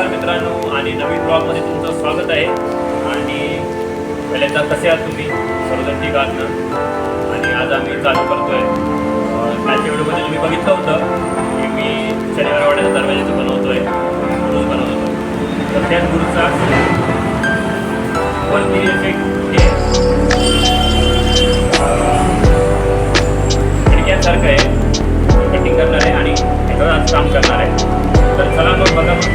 नमस्कार मित्रांनो आणि नवीन ब्लॉगमध्ये तुमचं स्वागत आहे. आणि पहिल्यांदा कसे आहात तुम्ही? सर्वजण ठीक आहात ना? आणि आज आम्ही चालू करतो आहे कालच्या व्हिडिओमध्ये तुम्ही बघितलं होतं की मी शनिवार वाड्याचा दरवाजाचं आहे गुरुज बनवत. होतो तर त्याच गुरुचा वरती असे हे आहे. कटिंग करणार आहे आणि ह्याच्यावर आज काम करणार आहे. तर चला मग बघा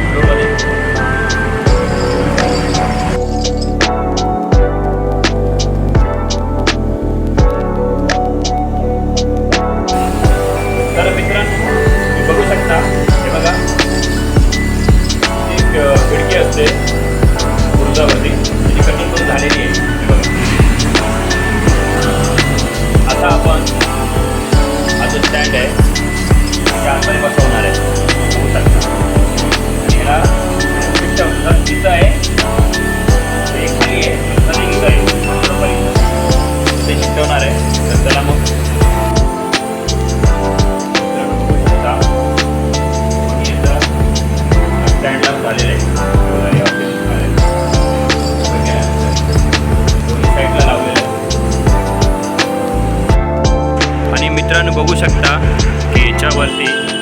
हा जो मित्रांनो बघू शकता की याच्यावरती.